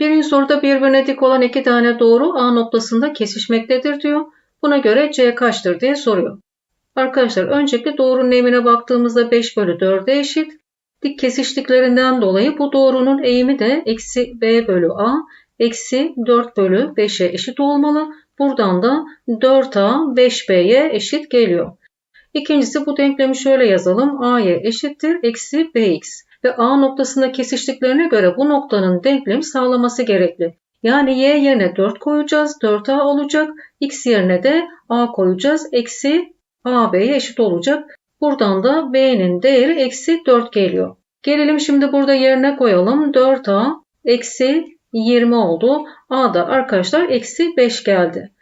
Birinci soruda birbirine dik olan iki tane doğru A noktasında kesişmektedir diyor. Buna göre C kaçtır diye soruyor. Arkadaşlar öncelikle doğrunun eğimine baktığımızda 5 bölü 4'e eşit. Dik kesiştiklerinden dolayı bu doğrunun eğimi de eksi B bölü A eksi 4 bölü 5'e eşit olmalı. Buradan da 4A 5B'ye eşit geliyor. İkincisi bu denklemi şöyle yazalım. A'ya eşittir eksi Bx ve A noktasında kesiştiklerine göre bu noktanın denklemi sağlaması gerekli. Yani y yerine 4 koyacağız. 4a olacak. x yerine de a koyacağız. Eksi ab'ye eşit olacak. Buradan da b'nin değeri eksi 4 geliyor. Gelelim şimdi burada yerine koyalım. 4a eksi 20 oldu. a da arkadaşlar eksi 5 geldi.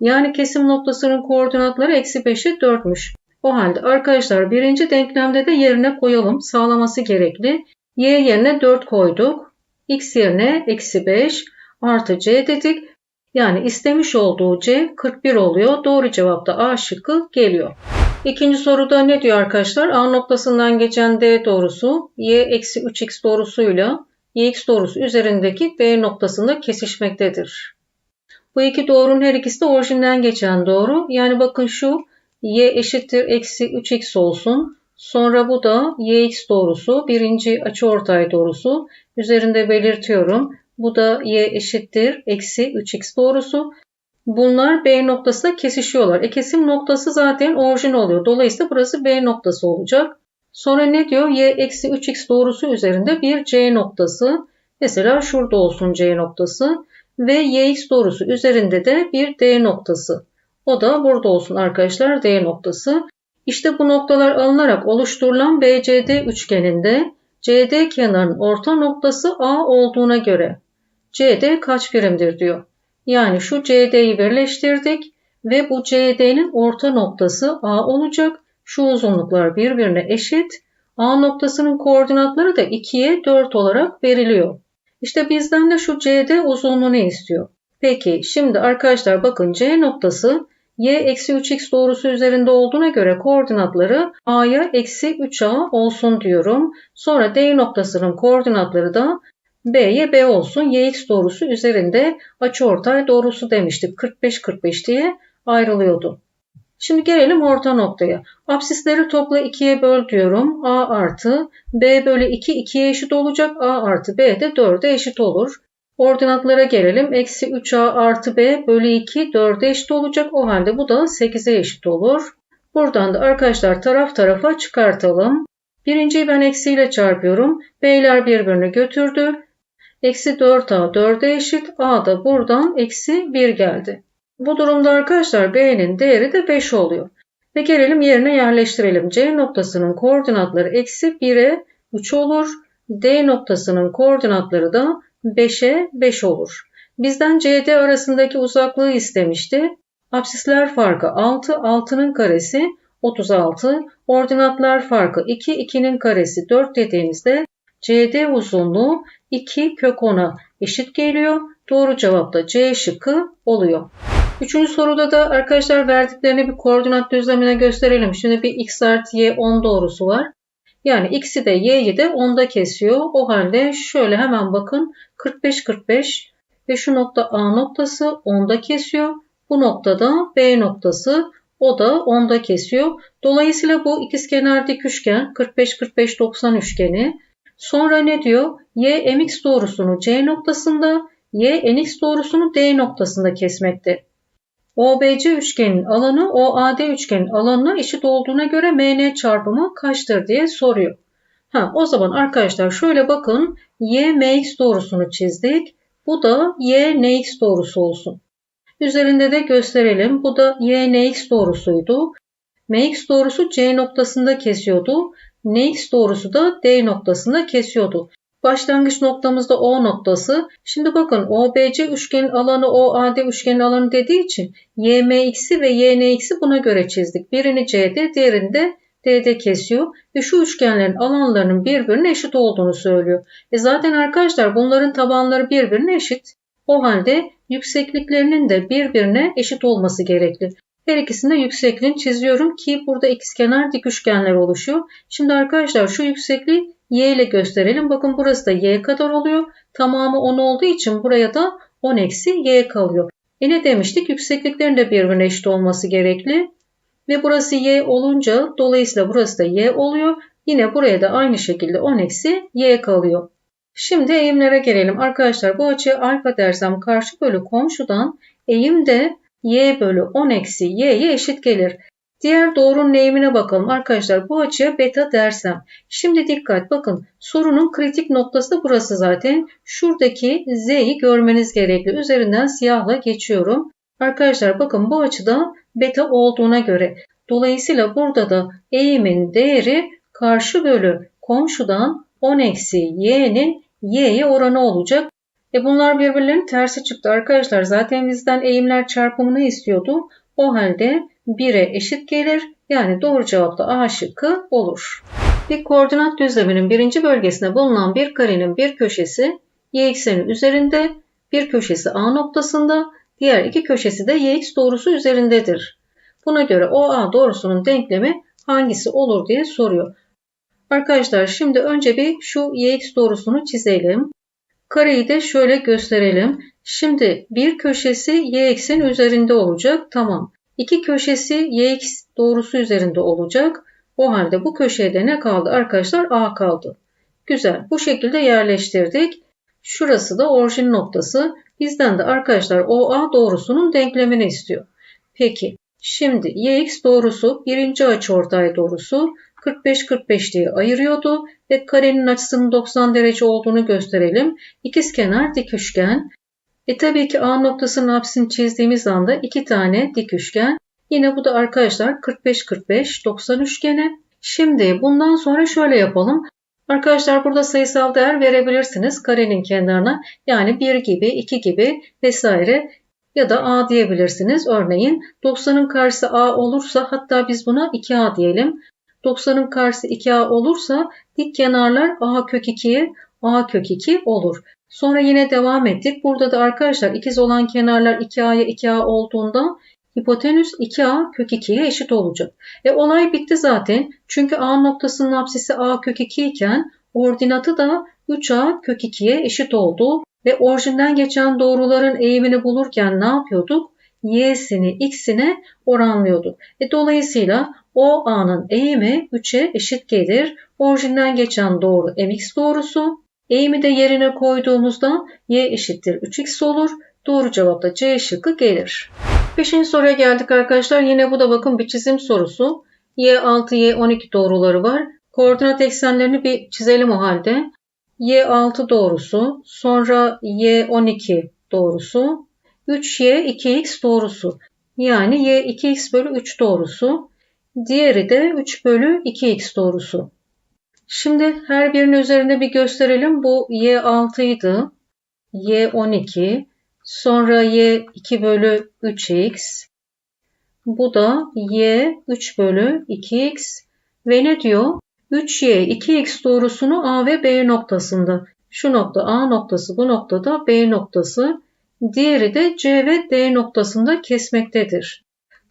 Yani kesim noktasının koordinatları eksi 5'e 4'müş. O halde arkadaşlar birinci denklemde de yerine koyalım. Sağlaması gerekli. y yerine 4 koyduk. x yerine eksi 5 artı c dedik. Yani istemiş olduğu c 41 oluyor. Doğru cevap da A şıkkı geliyor. İkinci soruda ne diyor arkadaşlar? A noktasından geçen D doğrusu y eksi 3x doğrusuyla yx doğrusu üzerindeki B noktasında kesişmektedir. Bu iki doğrunun her ikisi de orijinden geçen doğru. Yani bakın şu y eşittir eksi 3x olsun. Sonra bu da yx doğrusu. Birinci açıortay doğrusu. Üzerinde belirtiyorum. Bu da y eşittir eksi 3x doğrusu. Bunlar B noktasında kesişiyorlar. E kesim noktası zaten orijin oluyor. Dolayısıyla burası B noktası olacak. Sonra ne diyor? Y eksi 3x doğrusu üzerinde bir C noktası. Mesela şurada olsun C noktası. Ve yx doğrusu üzerinde de bir D noktası. O da burada olsun arkadaşlar D noktası. İşte bu noktalar alınarak oluşturulan BCD üçgeninde CD kenarının orta noktası A olduğuna göre CD kaç birimdir diyor. Yani şu CD'yi birleştirdik ve bu CD'nin orta noktası A olacak. Şu uzunluklar birbirine eşit. A noktasının koordinatları da 2'ye 4 olarak veriliyor. İşte bizden de şu CD uzunluğunu istiyor. Peki şimdi arkadaşlar bakın C noktası y eksi 3x doğrusu üzerinde olduğuna göre koordinatları a'ya eksi 3a olsun diyorum. Sonra d noktasının koordinatları da b'ye b olsun. yx doğrusu üzerinde açıortay doğrusu demiştik. 45-45 diye ayrılıyordu. Şimdi gelelim orta noktaya. Absisleri topla 2'ye böl diyorum. a artı b bölü 2 2'ye eşit olacak. a artı b de 4'e eşit olur. Ordinatlara gelelim. Eksi 3a artı b bölü 2 4'e eşit olacak. O halde bu da 8'e eşit olur. Buradan da arkadaşlar taraf tarafa çıkartalım. Birinciyi ben eksiyle çarpıyorum. B'ler birbirini götürdü. Eksi 4a 4'e eşit. A da buradan eksi 1 geldi. Bu durumda arkadaşlar B'nin değeri de 5 oluyor. Ve gelelim yerine yerleştirelim. C noktasının koordinatları eksi 1'e 3 olur. D noktasının koordinatları da 5'e 5 olur. Bizden CD arasındaki uzaklığı istemişti. Absisler farkı 6, 6'nın karesi 36, ordinatlar farkı 2, 2'nin karesi 4 dediğimizde CD uzunluğu 2 kök 10'a eşit geliyor. Doğru cevap da C şıkkı oluyor. Üçüncü soruda da arkadaşlar verdiklerini bir koordinat düzlemine gösterelim. Şimdi bir x artı y 10 doğrusu var. Yani x'i de y'yi de 10'da kesiyor. O halde şöyle hemen bakın 45-45 ve şu nokta A noktası 10'da kesiyor. Bu noktada B noktası o da 10'da kesiyor. Dolayısıyla bu ikizkenar dik üçgen 45-45-90 üçgeni. Sonra ne diyor? Y mx doğrusunu C noktasında, Y nx doğrusunu D noktasında kesmekte. OBC üçgenin alanı OAD üçgenin alanına eşit olduğuna göre MN çarpımı kaçtır diye soruyor. Ha, o zaman arkadaşlar şöyle bakın y mx doğrusunu çizdik. Bu da y nx doğrusu olsun. Üzerinde de gösterelim. Bu da y nx doğrusuydu. mx doğrusu c noktasında kesiyordu. nx doğrusu da d noktasında kesiyordu. Başlangıç noktamızda O noktası. Şimdi bakın OBC üçgenin alanı OAD üçgenin alanı dediği için YMX'i ve YNX'i buna göre çizdik. Birini C'de, diğerini de D'de kesiyor ve şu üçgenlerin alanlarının birbirine eşit olduğunu söylüyor. E zaten arkadaşlar bunların tabanları birbirine eşit. O halde yüksekliklerinin de birbirine eşit olması gerekli. Her ikisinde yüksekliğini çiziyorum ki burada ikizkenar dik üçgenler oluşuyor. Şimdi arkadaşlar şu yüksekliği y ile gösterelim. Bakın burası da y kadar oluyor. Tamamı 10 olduğu için buraya da 10 eksi y kalıyor. E ne demiştik? Yüksekliklerin de birbirine eşit olması gerekli. Ve burası y olunca dolayısıyla burası da y oluyor. Yine buraya da aynı şekilde 10 eksi y kalıyor. Şimdi eğimlere gelelim. Arkadaşlar bu açıya alfa dersem karşı bölü komşudan eğim de y bölü 10 eksi y'ye eşit gelir. Diğer doğrunun eğimine bakalım. Arkadaşlar bu açıya beta dersem. Şimdi dikkat bakın sorunun kritik noktası da burası zaten. Şuradaki z'yi görmeniz gerekli. Üzerinden siyahla geçiyorum. Arkadaşlar bakın bu açıda beta olduğuna göre. Dolayısıyla burada da eğimin değeri karşı bölü komşudan 10 eksi y'nin y'ye oranı olacak. E bunlar birbirlerinin tersi çıktı arkadaşlar. Zaten bizden eğimler çarpımını istiyordu. O halde 1'e eşit gelir. Yani doğru cevap da A şıkkı olur. Bir koordinat düzleminin birinci bölgesinde bulunan bir karenin bir köşesi y ekseni üzerinde, bir köşesi A noktasında, diğer iki köşesi de yx doğrusu üzerindedir. Buna göre OA doğrusunun denklemi hangisi olur diye soruyor. Arkadaşlar şimdi önce bir şu yx doğrusunu çizelim. Kareyi de şöyle gösterelim. Şimdi bir köşesi y eksen üzerinde olacak. Tamam. İki köşesi yx doğrusu üzerinde olacak. O halde bu köşede ne kaldı arkadaşlar? A kaldı. Güzel. Bu şekilde yerleştirdik. Şurası da orijin noktası. Bizden de arkadaşlar OA doğrusunun denklemini istiyor. Peki. Şimdi yx doğrusu birinci açıortay doğrusu 45-45 diye ayırıyordu ve karenin açısının 90 derece olduğunu gösterelim. İkiz kenar dik üçgen. E tabii ki A noktasının apsini çizdiğimiz anda iki tane dik üçgen. Yine bu da arkadaşlar 45-45 90 üçgeni. Şimdi bundan sonra şöyle yapalım. Arkadaşlar burada sayısal değer verebilirsiniz karenin kenarına. Yani 1 gibi, 2 gibi vesaire ya da A diyebilirsiniz. Örneğin 90'ın karşısı A olursa hatta biz buna 2A diyelim. 90'ın karşısı 2A olursa dik kenarlar A kök 2'ye A kök 2 olur. Sonra yine devam ettik. Burada da arkadaşlar ikiz olan kenarlar 2A'ya 2A olduğunda hipotenüs 2A kök 2'ye eşit olacak. E olay bitti zaten. Çünkü A noktasının apsisi A kök 2 iken ordinatı da 3A kök 2'ye eşit oldu. Ve orijinden geçen doğruların eğimini bulurken ne yapıyorduk? Y'sini x'ine oranlıyorduk. E dolayısıyla o A'nın eğimi 3'e eşit gelir. Orijinden geçen doğru mx doğrusu. Eğimi de yerine koyduğumuzda y eşittir 3x olur. Doğru cevap da C şıkkı gelir. Beşinci soruya geldik arkadaşlar. Yine bu da bakın bir çizim sorusu. Y6, Y12 doğruları var. Koordinat eksenlerini bir çizelim o halde. Y6 doğrusu, sonra Y12 doğrusu, 3Y 2X doğrusu. Yani Y 2X bölü 3 doğrusu. Diğeri de 3 bölü 2X doğrusu. Şimdi her birinin üzerinde bir gösterelim. Bu Y6 idi. Y12. Sonra Y2 bölü 3X. Bu da Y3 bölü 2X. Ve ne diyor? 3y 2x doğrusunu A ve B noktasında. Şu nokta A noktası, bu noktada B noktası. Diğeri de C ve D noktasında kesmektedir.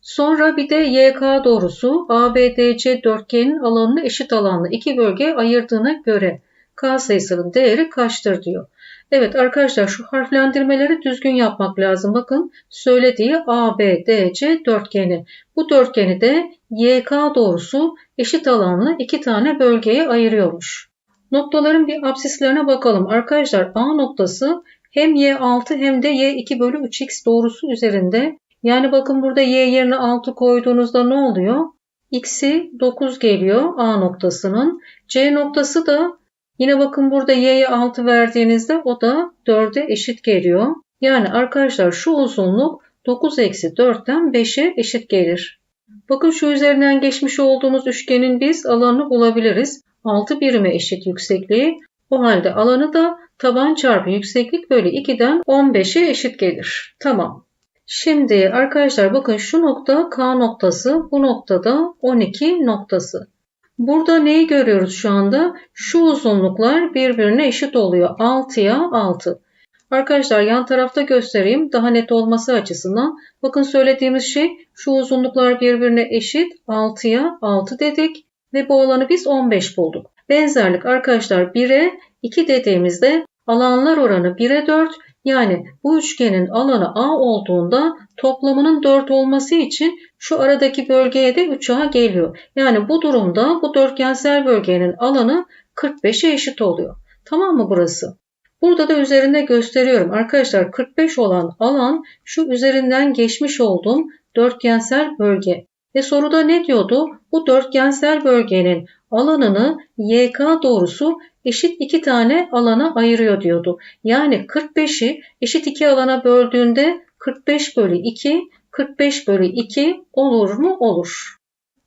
Sonra bir de YK doğrusu ABDC dörtgenin alanını eşit alanlı iki bölgeye ayırdığına göre K sayısının değeri kaçtır diyor. Evet arkadaşlar şu harflendirmeleri düzgün yapmak lazım. Bakın söylediği ABDC dörtgeni. Bu dörtgeni de YK doğrusu eşit alanlı iki tane bölgeye ayırıyormuş. Noktaların bir absislerine bakalım. Arkadaşlar A noktası hem Y6 hem de Y2 bölü 3x doğrusu üzerinde. Yani bakın burada Y yerine 6 koyduğunuzda ne oluyor? X'i 9 geliyor A noktasının. C noktası da Yine bakın burada y'ye 6 verdiğinizde o da 4'e eşit geliyor. Yani arkadaşlar şu uzunluk 9 eksi 4'ten 5'e eşit gelir. Bakın şu üzerinden geçmiş olduğumuz üçgenin biz alanını bulabiliriz. 6 birime eşit yüksekliği. O halde alanı da taban çarpı yükseklik bölü 2'den 15'e eşit gelir. Tamam. Şimdi arkadaşlar bakın şu nokta K noktası, bu noktada 12 noktası. Burada neyi görüyoruz şu anda? Şu uzunluklar birbirine eşit oluyor. 6'ya 6. Arkadaşlar yan tarafta göstereyim daha net olması açısından. Bakın söylediğimiz şey şu uzunluklar birbirine eşit 6'ya 6 dedik ve bu alanı biz 15 bulduk. Benzerlik arkadaşlar 1'e 2 dediğimizde Alanlar oranı 1'e 4 yani bu üçgenin alanı A olduğunda toplamının 4 olması için şu aradaki bölgeye de 3A geliyor. Yani bu durumda bu dörtgensel bölgenin alanı 45'e eşit oluyor. Tamam mı burası? Burada da üzerinde gösteriyorum. Arkadaşlar 45 olan alan şu üzerinden geçmiş olduğum dörtgensel bölge. Ve soruda ne diyordu? Bu dörtgensel bölgenin alanını YK doğrusu eşit iki tane alana ayırıyor diyordu. Yani 45'i eşit iki alana böldüğünde 45 bölü 2, 45 bölü 2 olur mu? Olur.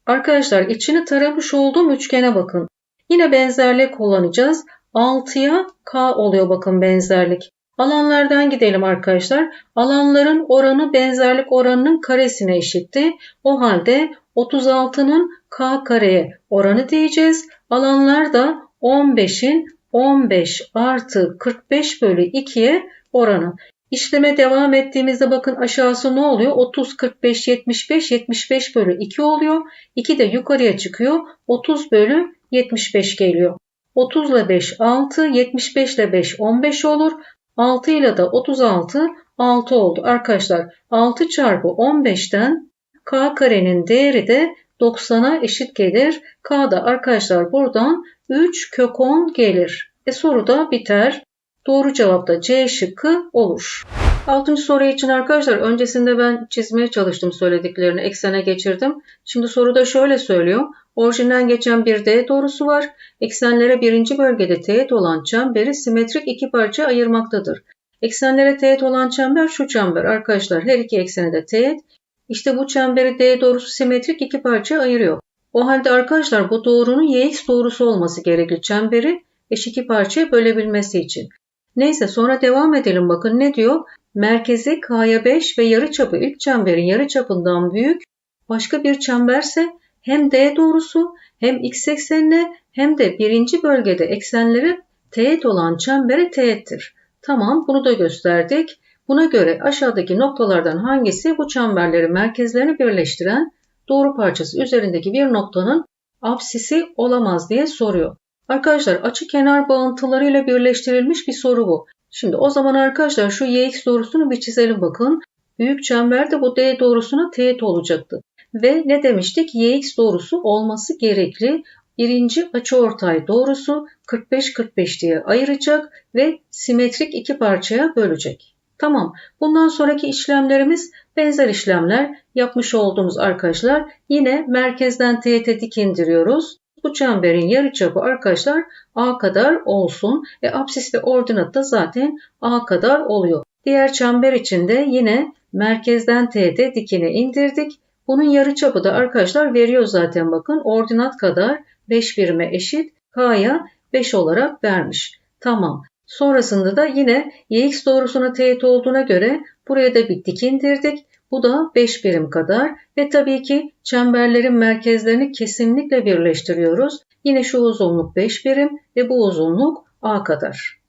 Arkadaşlar içini taramış olduğum üçgene bakın. Yine benzerlik kullanacağız. 6'ya K oluyor bakın benzerlik. Alanlardan gidelim arkadaşlar. Alanların oranı benzerlik oranının karesine eşitti. O halde 36'nın K kareye oranı diyeceğiz. Alanlar da 15'in 15 artı 45 bölü 2'ye oranı. İşleme devam ettiğimizde bakın aşağısı ne oluyor? 30, 45, 75, 75 bölü 2 oluyor. 2 de yukarıya çıkıyor. 30 bölü 75 geliyor. 30 ile 5 6, 75 ile 5 15 olur. 6 ile de 36 6 oldu. Arkadaşlar 6 çarpı 15'ten k karenin değeri de 90'a eşit gelir. K da arkadaşlar buradan 3 kök 10 gelir. E soru da biter. Doğru cevap da C şıkkı olur. Altıncı soru için arkadaşlar öncesinde ben çizmeye çalıştım söylediklerini eksene geçirdim. Şimdi soruda şöyle söylüyor. Orijinden geçen bir D doğrusu var. Eksenlere birinci bölgede teğet olan çemberi simetrik iki parça ayırmaktadır. Eksenlere teğet olan çember şu çember arkadaşlar. Her iki eksene de teğet. İşte bu çemberi D doğrusu simetrik iki parça ayırıyor. O halde arkadaşlar bu doğrunun YX doğrusu olması gerekli çemberi eş iki parçaya bölebilmesi için. Neyse sonra devam edelim bakın ne diyor? Merkezi K'ya 5 ve yarıçapı ilk çemberin yarıçapından büyük başka bir çemberse hem D doğrusu hem x eksenine hem de birinci bölgede eksenleri teğet olan çembere teğettir. Tamam bunu da gösterdik. Buna göre aşağıdaki noktalardan hangisi bu çemberlerin merkezlerini birleştiren doğru parçası üzerindeki bir noktanın apsisi olamaz diye soruyor. Arkadaşlar açı kenar bağıntılarıyla birleştirilmiş bir soru bu. Şimdi o zaman arkadaşlar şu yx doğrusunu bir çizelim bakın. Büyük çemberde bu d doğrusuna teğet olacaktı. Ve ne demiştik? yx doğrusu olması gerekli. Birinci açıortay doğrusu 45-45 diye ayıracak ve simetrik iki parçaya bölecek. Tamam. Bundan sonraki işlemlerimiz benzer işlemler yapmış olduğumuz arkadaşlar. Yine merkezden teğete dik indiriyoruz. Bu çemberin yarıçapı arkadaşlar A kadar olsun. E apsis ve ordinat da zaten A kadar oluyor. Diğer çember için de yine merkezden teğete dikine indirdik. Bunun yarıçapı da arkadaşlar veriyor zaten bakın. Ordinat kadar 5 birime eşit. K'ya 5 olarak vermiş. Tamam. Sonrasında da yine yx doğrusuna teğet olduğuna göre buraya da bir dik indirdik. Bu da 5 birim kadar ve tabii ki çemberlerin merkezlerini kesinlikle birleştiriyoruz. Yine şu uzunluk 5 birim ve bu uzunluk A kadar.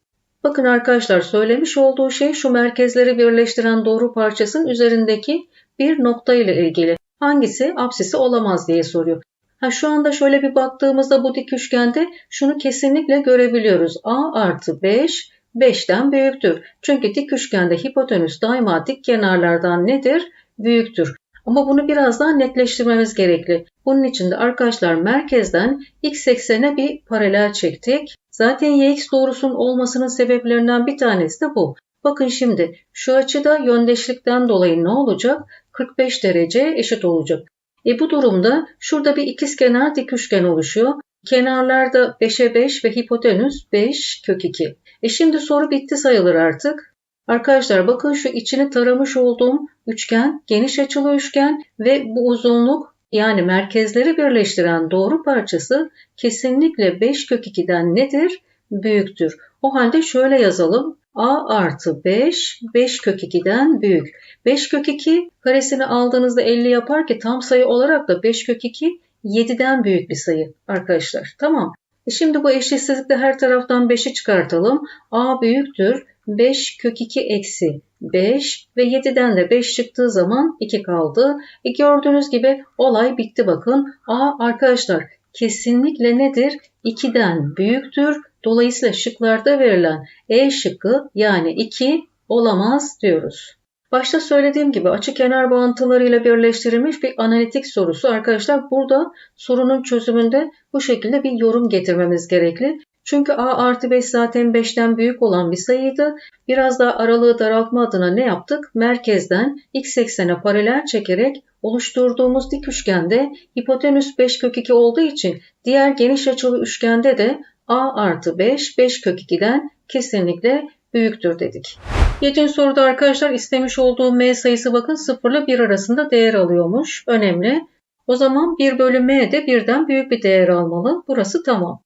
Bakın arkadaşlar söylemiş olduğu şey şu merkezleri birleştiren doğru parçasının üzerindeki bir nokta ile ilgili. Hangisi apsisi olamaz diye soruyor. Ha, şu anda şöyle bir baktığımızda bu dik üçgende şunu kesinlikle görebiliyoruz. A artı 5 5'ten büyüktür. Çünkü dik üçgende hipotenüs daima dik kenarlardan nedir? Büyüktür. Ama bunu biraz daha netleştirmemiz gerekli. Bunun için de arkadaşlar merkezden x eksene bir paralel çektik. Zaten yx doğrusunun olmasının sebeplerinden bir tanesi de bu. Bakın şimdi şu açıda yöndeşlikten dolayı ne olacak? 45 derece eşit olacak. E bu durumda şurada bir ikizkenar dik üçgen oluşuyor. Kenarlarda 5'e 5 ve hipotenüs 5 kök 2. E şimdi soru bitti sayılır artık. Arkadaşlar bakın şu içini taramış olduğum üçgen geniş açılı üçgen ve bu uzunluk yani merkezleri birleştiren doğru parçası kesinlikle 5 kök 2'den nedir? Büyüktür. O halde şöyle yazalım. A artı 5, 5 kök 2'den büyük. 5 kök 2 karesini aldığınızda 50 yapar ki tam sayı olarak da 5 kök 2 7'den büyük bir sayı arkadaşlar. Tamam. E şimdi bu eşitsizlikte her taraftan 5'i çıkartalım. A büyüktür. 5 kök 2 eksi 5 ve 7'den de 5 çıktığı zaman 2 kaldı. E gördüğünüz gibi olay bitti bakın. A arkadaşlar kesinlikle nedir? 2'den büyüktür Dolayısıyla şıklarda verilen E şıkkı yani 2 olamaz diyoruz. Başta söylediğim gibi açı kenar bağıntılarıyla birleştirilmiş bir analitik sorusu. Arkadaşlar burada sorunun çözümünde bu şekilde bir yorum getirmemiz gerekli. Çünkü a artı 5 zaten 5'ten büyük olan bir sayıydı. Biraz daha aralığı daraltma adına ne yaptık? Merkezden x eksene paralel çekerek oluşturduğumuz dik üçgende hipotenüs 5 kök 2 olduğu için diğer geniş açılı üçgende de a artı 5 5 kök 2'den kesinlikle büyüktür dedik. Yedinci soruda arkadaşlar istemiş olduğum m sayısı bakın 0 ile 1 arasında değer alıyormuş. Önemli. O zaman 1 bölü m de birden büyük bir değer almalı. Burası tamam.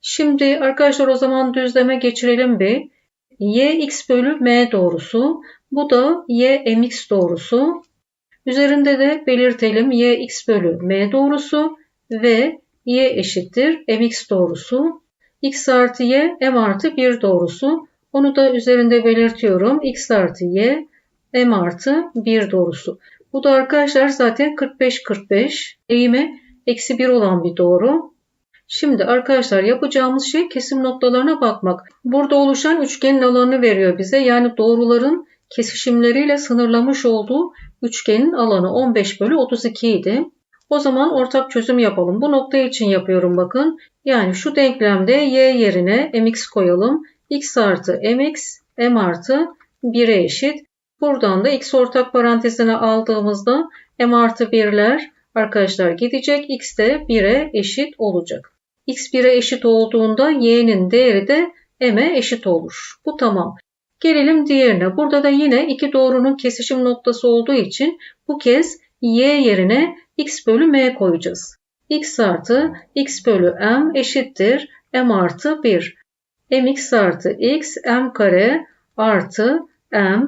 Şimdi arkadaşlar o zaman düzleme geçirelim bir. y x bölü m doğrusu. Bu da y mx doğrusu. Üzerinde de belirtelim y x bölü m doğrusu ve y eşittir mx doğrusu. x artı y m artı 1 doğrusu. Onu da üzerinde belirtiyorum. x artı y m artı 1 doğrusu. Bu da arkadaşlar zaten 45-45 eğimi eksi 1 olan bir doğru. Şimdi arkadaşlar yapacağımız şey kesim noktalarına bakmak. Burada oluşan üçgenin alanını veriyor bize. Yani doğruların kesişimleriyle sınırlamış olduğu üçgenin alanı 15 bölü 32 idi. O zaman ortak çözüm yapalım. Bu nokta için yapıyorum bakın. Yani şu denklemde y yerine mx koyalım. X artı mx m artı 1'e eşit. Buradan da x ortak parantezine aldığımızda m artı 1'ler arkadaşlar gidecek. x de 1'e eşit olacak x 1'e eşit olduğunda y'nin değeri de m'e eşit olur. Bu tamam. Gelelim diğerine. Burada da yine iki doğrunun kesişim noktası olduğu için bu kez y yerine x bölü m koyacağız. x artı x bölü m eşittir m artı 1. mx artı x m kare artı m.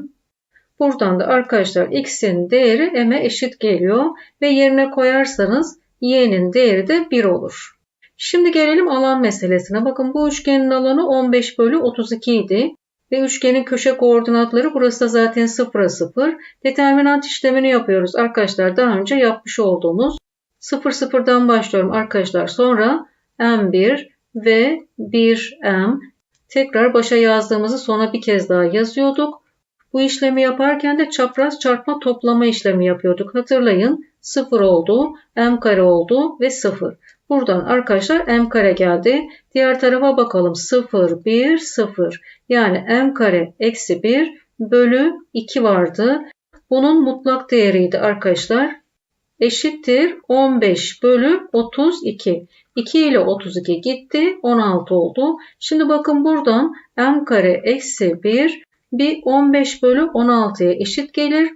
Buradan da arkadaşlar x'in değeri m'e eşit geliyor ve yerine koyarsanız y'nin değeri de 1 olur. Şimdi gelelim alan meselesine. Bakın bu üçgenin alanı 15 bölü 32 idi. Ve üçgenin köşe koordinatları burası da zaten 0'a 0. Determinant işlemini yapıyoruz arkadaşlar. Daha önce yapmış olduğumuz 0 0'dan başlıyorum arkadaşlar. Sonra M1 ve 1M tekrar başa yazdığımızı sonra bir kez daha yazıyorduk. Bu işlemi yaparken de çapraz çarpma toplama işlemi yapıyorduk. Hatırlayın 0 oldu, m kare oldu ve 0. Buradan arkadaşlar m kare geldi. Diğer tarafa bakalım. 0, 1, 0. Yani m kare eksi 1 bölü 2 vardı. Bunun mutlak değeriydi arkadaşlar. Eşittir 15 bölü 32. 2 ile 32 gitti. 16 oldu. Şimdi bakın buradan m kare eksi 1 bir 15 bölü 16'ya eşit gelir.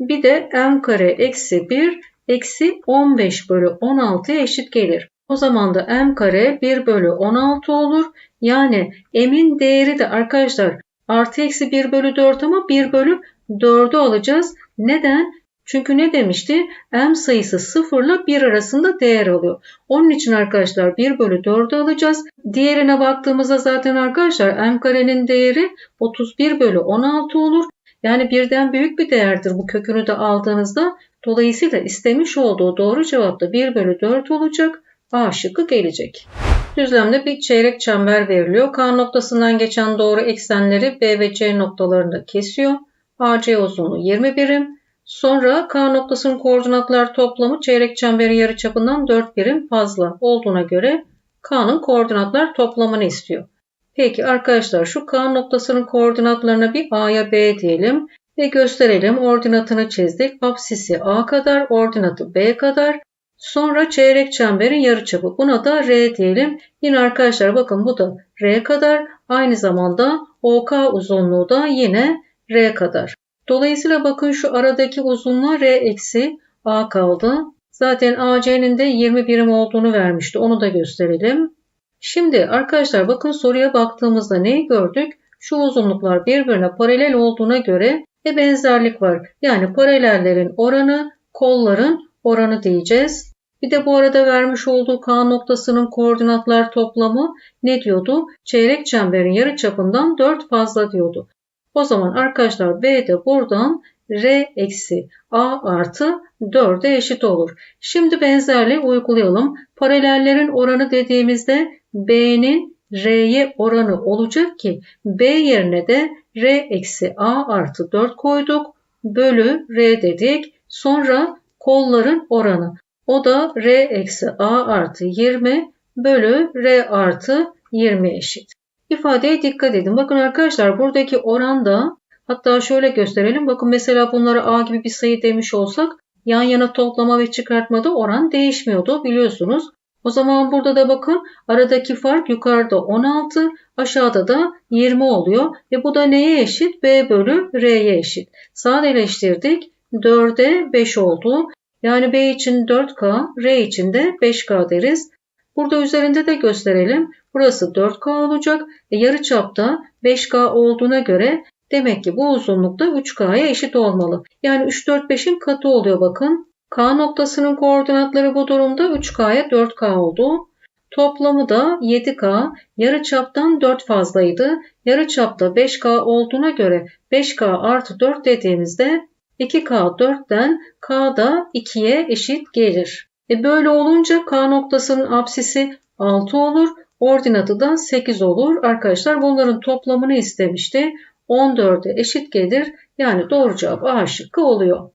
Bir de m kare eksi 1 eksi 15 bölü 16'ya eşit gelir. O zaman da m kare 1 bölü 16 olur. Yani m'in değeri de arkadaşlar artı eksi 1 bölü 4 ama 1 bölü 4'ü alacağız. Neden? Çünkü ne demişti? M sayısı 0 ile 1 arasında değer alıyor. Onun için arkadaşlar 1 bölü 4'ü alacağız. Diğerine baktığımızda zaten arkadaşlar M karenin değeri 31 bölü 16 olur. Yani birden büyük bir değerdir bu kökünü de aldığınızda. Dolayısıyla istemiş olduğu doğru cevap da 1 bölü 4 olacak. A şıkkı gelecek. Düzlemde bir çeyrek çember veriliyor. K noktasından geçen doğru eksenleri B ve C noktalarında kesiyor. AC uzunluğu 20 birim. Sonra K noktasının koordinatlar toplamı çeyrek çemberin yarıçapından 4 birim fazla olduğuna göre K'nın koordinatlar toplamını istiyor. Peki arkadaşlar şu K noktasının koordinatlarına bir A'ya B diyelim ve gösterelim. Ordinatını çizdik. Apsisi A kadar, ordinatı B kadar. Sonra çeyrek çemberin yarıçapı. Buna da R diyelim. Yine arkadaşlar bakın bu da R kadar. Aynı zamanda OK uzunluğu da yine R kadar. Dolayısıyla bakın şu aradaki uzunluğa R eksi A kaldı. Zaten AC'nin de 20 birim olduğunu vermişti. Onu da gösterelim. Şimdi arkadaşlar bakın soruya baktığımızda neyi gördük? Şu uzunluklar birbirine paralel olduğuna göre bir benzerlik var. Yani paralellerin oranı kolların oranı diyeceğiz. Bir de bu arada vermiş olduğu K noktasının koordinatlar toplamı ne diyordu? Çeyrek çemberin yarı çapından 4 fazla diyordu. O zaman arkadaşlar B de buradan R eksi A artı 4'e eşit olur. Şimdi benzerliği uygulayalım. Paralellerin oranı dediğimizde B'nin R'ye oranı olacak ki B yerine de R eksi A artı 4 koyduk. Bölü R dedik. Sonra kolların oranı. O da R eksi A artı 20 bölü R artı 20 eşit. İfadeye dikkat edin. Bakın arkadaşlar buradaki oranda hatta şöyle gösterelim. Bakın mesela bunlara A gibi bir sayı demiş olsak yan yana toplama ve çıkartmada oran değişmiyordu biliyorsunuz. O zaman burada da bakın aradaki fark yukarıda 16 aşağıda da 20 oluyor. Ve bu da neye eşit? B bölü R'ye eşit. Sadeleştirdik. 4'e 5 oldu. Yani B için 4K, R için de 5K deriz. Burada üzerinde de gösterelim. Burası 4K olacak. E, yarı çapta 5K olduğuna göre demek ki bu uzunlukta 3K'ya eşit olmalı. Yani 3, 4, 5'in katı oluyor bakın. K noktasının koordinatları bu durumda 3K'ya 4K oldu. Toplamı da 7K, yarı çaptan 4 fazlaydı. Yarı çapta 5K olduğuna göre 5K artı 4 dediğimizde 2K 4'ten K da 2'ye eşit gelir. E böyle olunca K noktasının apsisi 6 olur. Ordinatı da 8 olur. Arkadaşlar bunların toplamını istemişti. 14'e eşit gelir. Yani doğru cevap A şıkkı oluyor.